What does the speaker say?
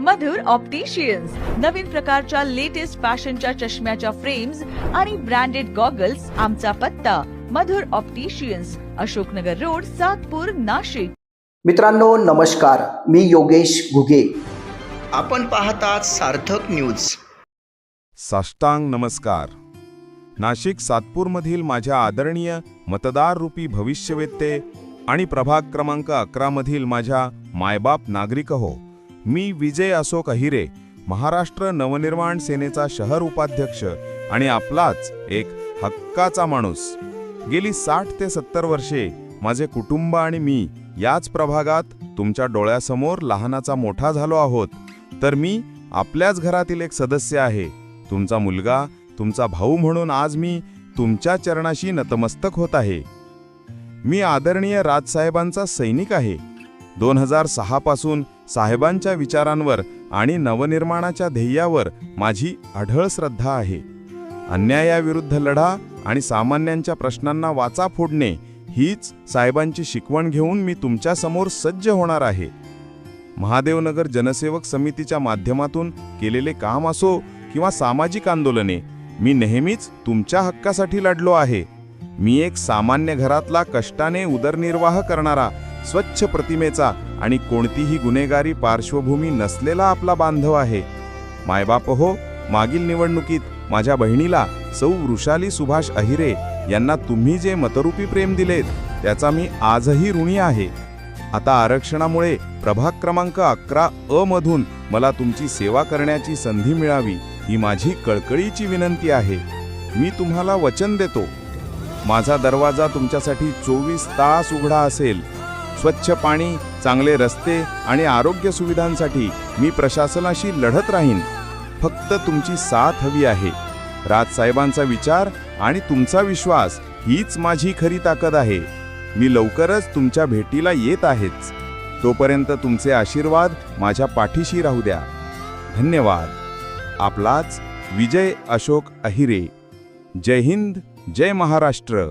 मधुर opticians नवीन प्रकारच्या latest फॅशनच्या चष्म्याच्या फ्रेम्स आणि ब्रँडेड गॉगल्स आमचा पत्ता. Madhur opticians Ashoknagar road Satpur Nashik. मित्रांनो नमस्कार. मी योगेश घुगे. आपण पाहतात सार्थक न्यूज साष्टांग नमस्कार. नाशिक सातपूरमधील माझ्या आदरणीय मतदार रूपी भविष्यवेत्ते आणि प्रभाग क्रमांक अकरामधील माझ्या मायबाप नागरिक हो. मी विजय अशोक अहिरे महाराष्ट्र नवनिर्माण सेनेचा शहर उपाध्यक्ष आणि आपलाच एक हक्काचा माणूस. गेली साठ ते सत्तर वर्षे माझे कुटुंब आणि मी याच प्रभागात तुमच्या डोळ्यासमोर लहानाचा मोठा झालो आहोत. तर मी आपल्याच घरातील एक सदस्य आहे. तुमचा मुलगा तुमचा भाऊ म्हणून आज मी तुमच्या चरणाशी नतमस्तक होत आहे. मी आदरणीय राजसाहेबांचा सैनिक आहे. दोन हजार सहापासून साहेबांच्या विचारांवर आणि नवनिर्माणाच्या ध्येयावर माझी अढळ श्रद्धा आहे. अन्यायाविरुद्ध लढा आणि सामान्यांच्या प्रश्नांना वाचा फोडणे हीच साहेबांची शिकवण घेऊन मी तुमच्यासमोर सज्ज होणार आहे. महादेवनगर जनसेवक समितीच्या माध्यमातून केलेले काम असो किंवा सामाजिक आंदोलने मी नेहमीच तुमच्या हक्कासाठी लढलो आहे. मी एक सामान्य घरातला कष्टाने उदरनिर्वाह करणारा स्वच्छ प्रतिमेचा आणि कोणतीही गुन्हेगारी पार्श्वभूमी नसलेला आपला बांधव आहे. मायबाप हो मागील निवडणुकीत माझ्या बहिणीला सौ वृषाली सुभाष अहिरे यांना तुम्ही जे मतरूपी प्रेम दिलेत त्याचा मी आजही ऋणी आहे. आता आरक्षणामुळे प्रभाग क्रमांक अकरा अ मधून मला तुमची सेवा करण्याची संधी मिळावी ही माझी कळकळीची विनंती आहे. मी तुम्हाला वचन देतो. माझा दरवाजा तुमच्यासाठी चोवीस तास उघडा असेल. स्वच्छ पाणी चांगले रस्ते आणि आरोग्य सुविधांसाठी मी प्रशासनाशी लढत राहीन. फक्त तुमची साथ हवी आहे. राजसाहेबांचा विचार आणि तुमचा विश्वास हीच माझी खरी ताकद आहे. मी लवकरच तुमच्या भेटीला येत आहेच. तोपर्यंत तुमचे आशीर्वाद माझ्या पाठीशी राहू द्या. धन्यवाद. आपलाच विजय अशोक अहिरे. जय हिंद जय महाराष्ट्र.